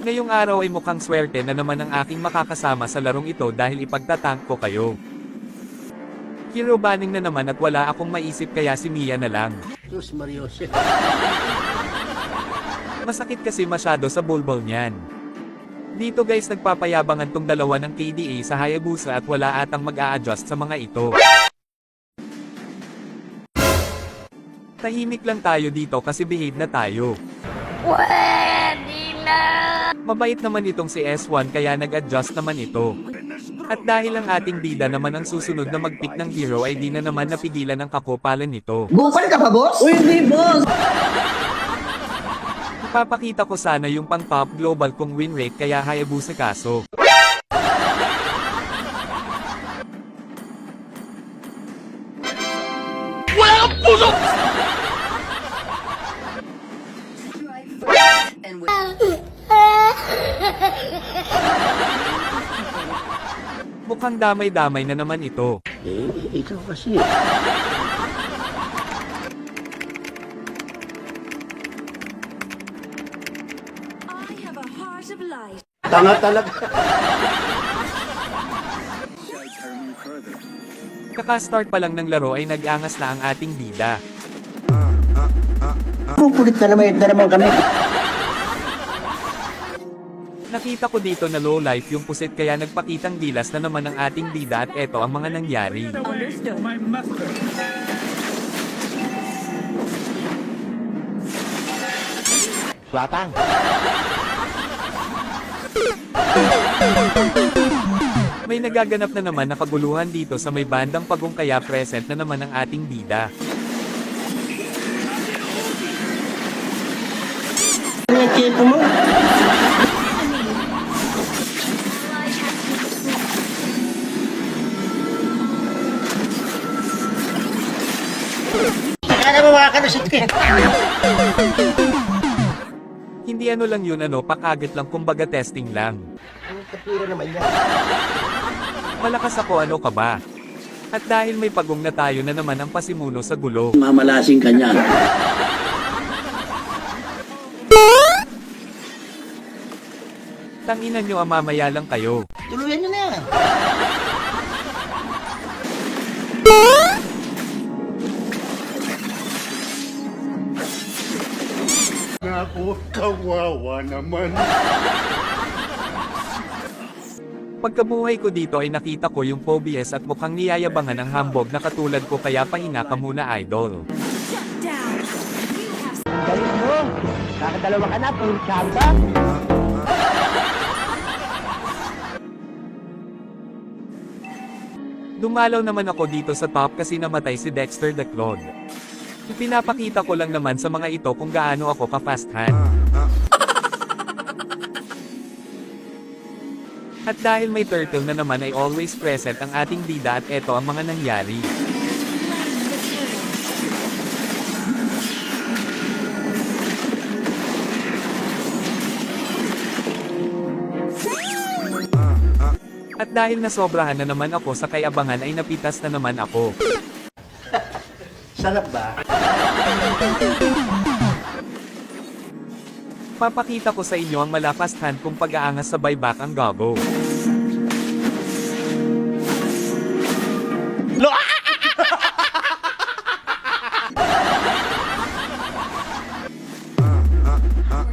Ngayong araw ay mukhang swerte na naman ang aking makakasama sa larong ito dahil ipagtatank ko kayo. Hero banning na naman at wala akong maisip kaya si Mia na lang. Diyos Mariose. Masakit kasi masyado sa bulbul niyan. Dito guys nagpapayabangan tong dalawa ng KDA sa Hayabusa at wala atang mag adjust sa mga ito. Tahimik lang tayo dito kasi behave na tayo. Na! Mabait naman itong si S1 kaya nag-adjust naman ito. At dahil ang ating bida naman ang susunod na mag-pick ng hero ay di na naman napigilan ng kakopalan nito. Bukal ka pa, boss? Uy, hindi, boss! Ipapakita ko sana yung pang top global kong win rate kaya Hayabusa kaso. Mukhang damay-damay na naman ito. Eh, ikaw kasi. Tanga talaga. Kaka-start pa lang ng laro ay nag-angas na ang ating bida. Kukulit na naman, na naman kami. Nakita ko dito na low life yung pusit kaya nagpakitang gilas na naman ang ating bida at eto ang mga nangyari. Understood. Batang. May nagaganap na naman na kaguluhan dito sa may bandang pagong kaya present na naman ang ating bida. Ano yung mo? Kaya mo makakalusot ka. Hindi ano lang yun ano, pakagat lang kumbaga testing lang. Ang kapira naman yan. Malakas ako ano ka ba? At dahil may pagong na tayo na naman ang pasimuno sa gulo. Mamalasing ka niya. Tanginan nyo ang mamaya lang kayo. Tuluyan nyo Naku, kawawa naman. Pagkabuhay ko dito ay nakita ko yung phobias at mukhang niyayabangan ng hambog na katulad ko kaya pahinga ka muna idol. Galing mo. Kakadalawa ka na, puro chamba. Dumalaw naman ako dito sa top kasi namatay si Dexter the Clone. Ipinapakita ko lang naman sa mga ito kung gaano ako ka-fast hand. At dahil may turtle na naman ay always present ang ating bida at eto ang mga nangyari. At dahil nasobrahan na naman ako sa kayabangan ay napitas na naman ako. Sarap ba? Papakita ko sa inyo ang malakas hand kung pag-aangas sa buyback ang gago.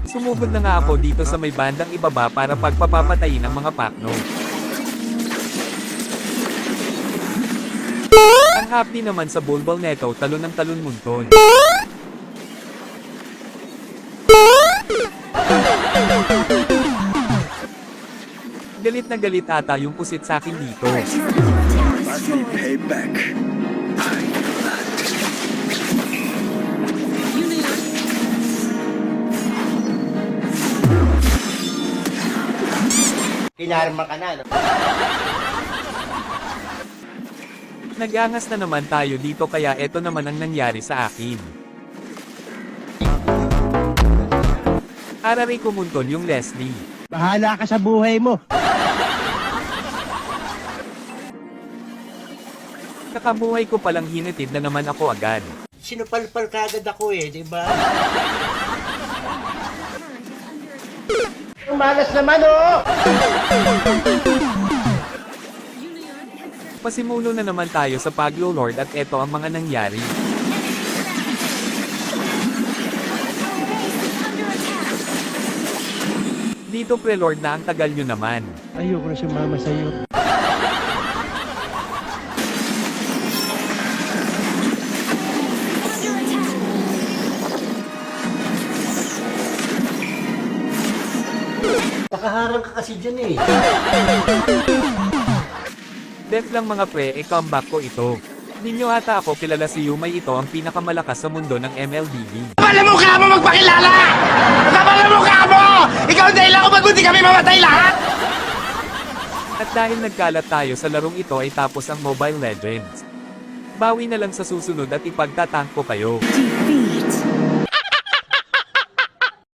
Sumugod na nga ako dito sa may bandang ibaba para pagpapapatayin ang mga pakno. Ang happy naman sa bulbul neto talon ng talon munton. Galit na galit ata yung pusit sa akin dito. Kinarma ka na, no? Nagangas na naman tayo dito kaya eto naman ang nangyari sa akin. Araray kumunton yung Leslie. Bahala ka sa buhay mo. Kakabuhay ko palang hinatid na naman ako agad. Sinupalpal ka agad ako eh, di ba? malas naman, oh! Pasimulo na naman tayo sa paglo-lord at eto ang mga nangyari. Dito pre-lord na ang tagal nyo naman. Ayoko na sumama sa'yo. Nakaharang ka kasi dyan eh. Def lang mga pre, e comeback ko ito. Ninyo ata ako kilala si Yumay ito ang pinakamalakas sa mundo ng MLBB. Kapal na mukha mo magpakilala! Kapal na mukha mo! Ikaw kung ba't hindi kami mamatay lahat! At dahil nagkalat tayo sa larong ito ay tapos ang Mobile Legends. Bawi na lang sa susunod at ipagtatank ko kayo. Defeat.